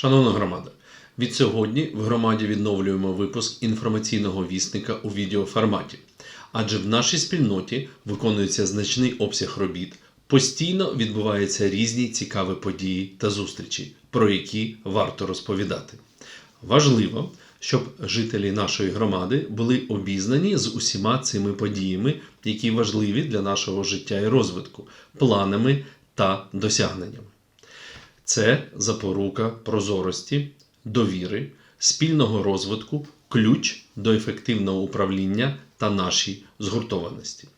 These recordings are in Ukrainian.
Шановна громада, від сьогодні в громаді відновлюємо випуск інформаційного вісника у відеоформаті, адже в нашій спільноті виконується значний обсяг робіт, постійно відбуваються різні цікаві події та зустрічі, про які варто розповідати. Важливо, щоб жителі нашої громади були обізнані з усіма цими подіями, які важливі для нашого життя і розвитку, планами та досягненнями. Це запорука прозорості, довіри, спільного розвитку, ключ до ефективного управління та нашій згуртованості.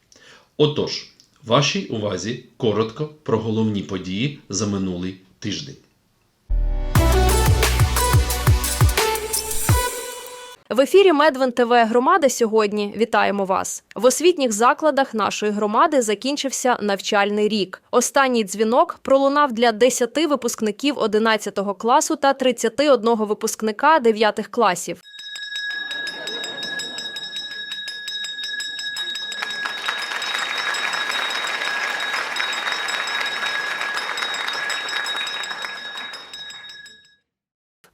Отож, вашій увазі коротко про головні події за минулий тиждень. В ефірі Медвен ТВ Громада сьогодні вітаємо вас. В освітніх закладах нашої громади закінчився навчальний рік. Останній дзвінок пролунав для 10 випускників 11 класу та 31 випускника 9 класів.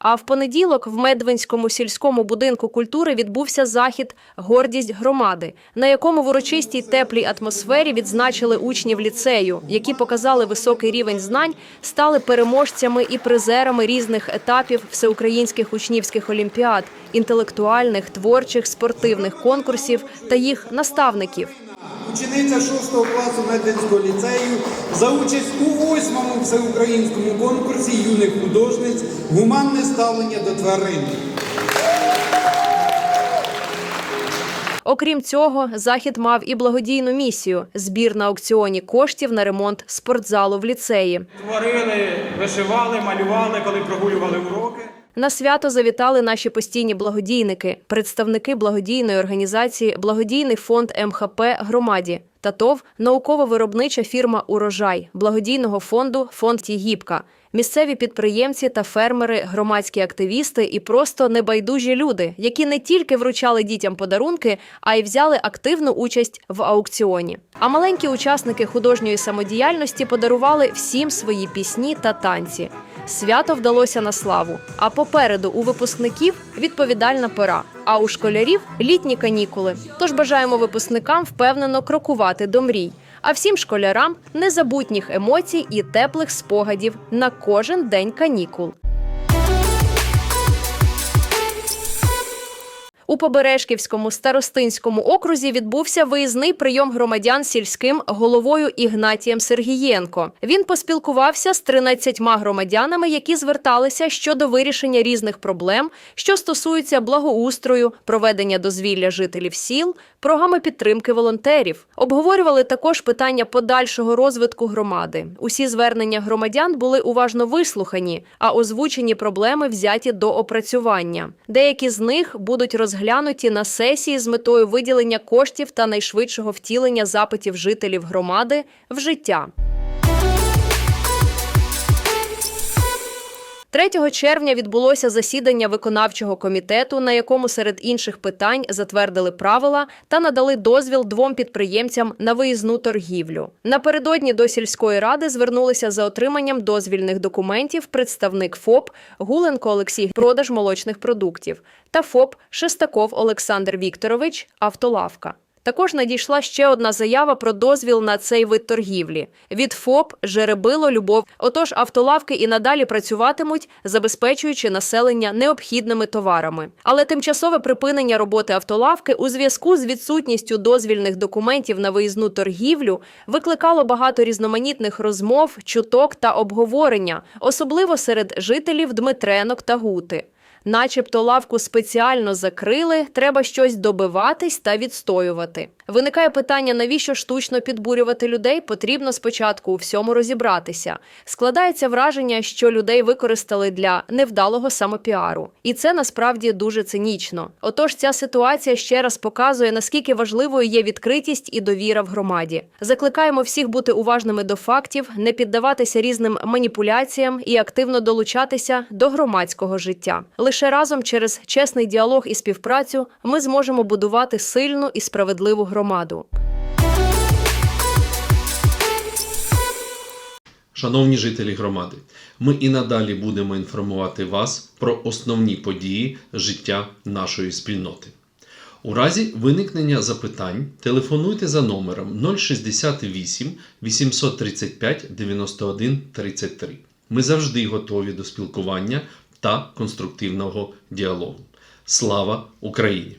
А в понеділок в Медвинському сільському будинку культури відбувся захід Гордість громади, на якому в урочистій теплій атмосфері відзначили учнів ліцею, які показали високий рівень знань, стали переможцями і призерами різних етапів всеукраїнських учнівських олімпіад, інтелектуальних, творчих, спортивних конкурсів та їх наставників. Учениця 6 класу Медвинського ліцею за участь у 8-му всеукраїнському конкурсі юних художниць Гуманне ставлення до тварин. Окрім цього, захід мав і благодійну місію збір на аукціоні коштів на ремонт спортзалу в ліцеї. Творили, вишивали, малювали, коли прогулювали уроки. На свято завітали наші постійні благодійники, представники благодійної організації Благодійний фонд МХП громаді та ТОВ науково-виробнича фірма Урожай благодійного фонду Фонд Тігіпка, місцеві підприємці та фермери, громадські активісти і просто небайдужі люди, які не тільки вручали дітям подарунки, а й взяли активну участь в аукціоні. А маленькі учасники художньої самодіяльності подарували всім свої пісні та танці. Свято вдалося на славу. А попереду у випускників відповідальна пора, а у школярів літні канікули. Тож бажаємо випускникам впевнено крокувати до мрій. А всім школярам незабутніх емоцій і теплих спогадів на кожен день канікул. У Побережківському старостинському окрузі відбувся виїзний прийом громадян сільським головою Ігнатієм Сергієнко. Він поспілкувався з 13 громадянами, які зверталися щодо вирішення різних проблем, що стосуються благоустрою, проведення дозвілля жителів сіл, програми підтримки волонтерів. Обговорювали також питання подальшого розвитку громади. Усі звернення громадян були уважно вислухані, а озвучені проблеми взяті до опрацювання. Деякі з них будуть розглянуті на сесії з метою виділення коштів та найшвидшого втілення запитів жителів громади в життя. 3 червня відбулося засідання виконавчого комітету, на якому серед інших питань затвердили правила та надали дозвіл двом підприємцям на виїзну торгівлю. Напередодні до сільської ради звернулися за отриманням дозвільних документів представник ФОП Гуленко Олексій продаж молочних продуктів та ФОП Шестаков Олександр Вікторович Автолавка. Також надійшла ще одна заява про дозвіл на цей вид торгівлі від ФОП Жеребило Любов. Отож, автолавки і надалі працюватимуть, забезпечуючи населення необхідними товарами. Але тимчасове припинення роботи автолавки у зв'язку з відсутністю дозвільних документів на виїзну торгівлю викликало багато різноманітних розмов, чуток та обговорення, особливо серед жителів Дмитренок та Гути. Начебто лавку спеціально закрили, треба щось добиватись та відстоювати. Виникає питання, навіщо штучно підбурювати людей? Потрібно спочатку у всьому розібратися. Складається враження, що людей використали для невдалого самопіару, і це насправді дуже цинічно. Отож, ця ситуація ще раз показує, наскільки важливою є відкритість і довіра в громаді. Закликаємо всіх бути уважними до фактів, не піддаватися різним маніпуляціям і активно долучатися до громадського життя. Лише разом через чесний діалог і співпрацю ми зможемо будувати сильну і справедливу громаду. Шановні жителі громади, ми і надалі будемо інформувати вас про основні події життя нашої спільноти. У разі виникнення запитань телефонуйте за номером 068 835 91 33. Ми завжди готові до спілкування та конструктивного діалогу. Слава Україні!